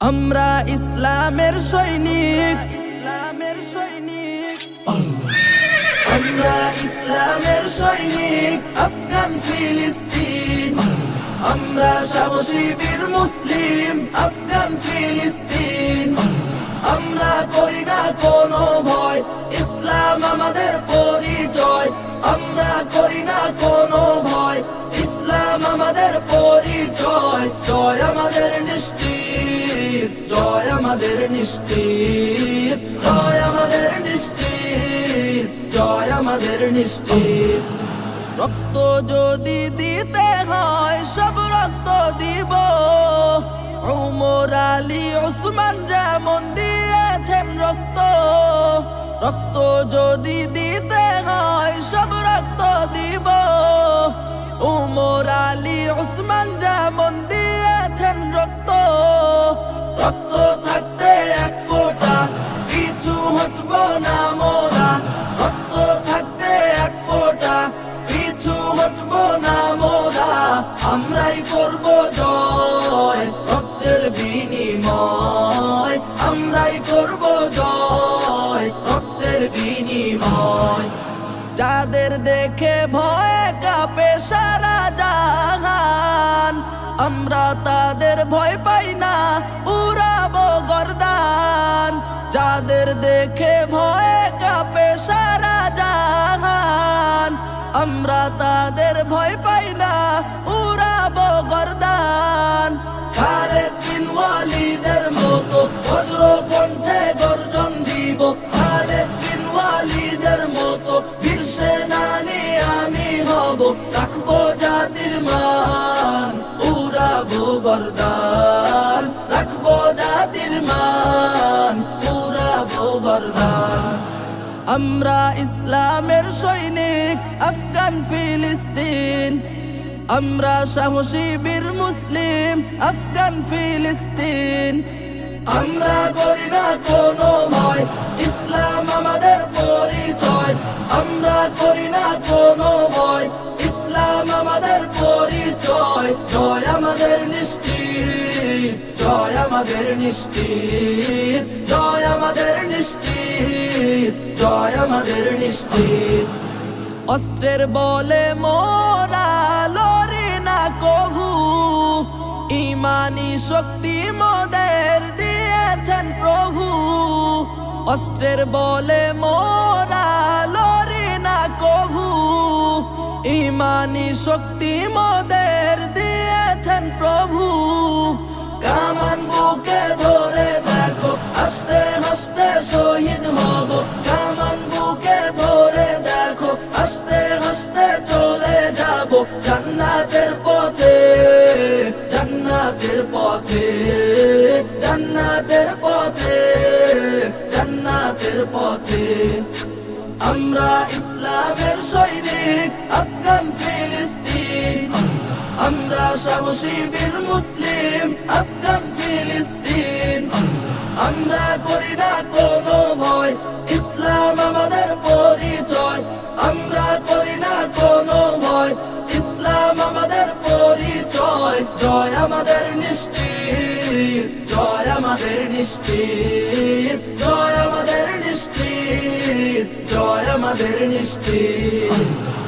আমরা ইসলামের সৈনিক। ইসলামের সৈনিক। আমরা ইসলামের সৈনিক, আফগান, ফিলিস্তিন। আমরা সাহসী বীর মুসলিম, আফগান, ফিলিস্তিন। আমরা করি না কোনো ভয়, ইসলাম আমাদের পরিচয় আমাদের নিশ্চিত। জয় আমাদের নিশ্চিত। জয় আমাদের নিশ্চিত। রক্ত যদি দিতে হয়, সব রক্ত দিব। উমর আলী, ওসমান যেমন দিয়েছেন রক্ত রক্ত যদি দিতে হয় যাদের দেখে ভয়ে কাপে সারা জাহান, আমরা তাদের ভয় পাই না, উড়াবো গরদান। যাদের দেখে ভয়ে কাপে সারা জাহান, আমরা তাদের ভয় পাই না। আমরা ইসলামের সৈনিক, আফগান, ফিলিস্তিন। আমরা সাহসী বীর মুসলিম, আফগান, ফিলিস্তিন। আমরা করি না কোনো ভয়, ইসলাম আমাদের পরিচয়। আমরা করি না কোনো ভয়, ইসলাম আমাদের পরিচয়। জয় আমাদের নিশ্চিত, জয় আমাদের নিশ্চিত, জয় আমাদের নিশ্চিত। জয় আমাদের নিশ্চিত। অস্ত্রের বলে মোরা লড়ি না কভু, ইমানি শক্তি মোদের দিয়েছেন প্রভু। অস্ত্রের বলে মোরা লড়ি না কভু, ইমানি শক্তি মোদের দিয়েছেন প্রভু। কামান বুকে শহীদ হব। কামান বুকে ধরে দেখো আস্তে আস্তে চলে যাব জান্নাতের পথে জান্নাতের পথে জান্নাতের পথে জান্নাতের পথে। আমরা ইসলামের সৈনিক, আফগান, ফিলিস্তিন। আমরা সাহসী বীর মুসলিম, আফগান, ফিলিস্তিন। আমরা করি না কোনো ভয়। ইসলাম আমাদের পরিচয়। আমরা করি না কোনো ভয়। ইসলাম আমাদের পরিচয়। জয় আমাদের নিশ্চিত। জয় আমাদের নিশ্চিত। জয় আমাদের নিশ্চিত। জয় আমাদের নিশ্চিত।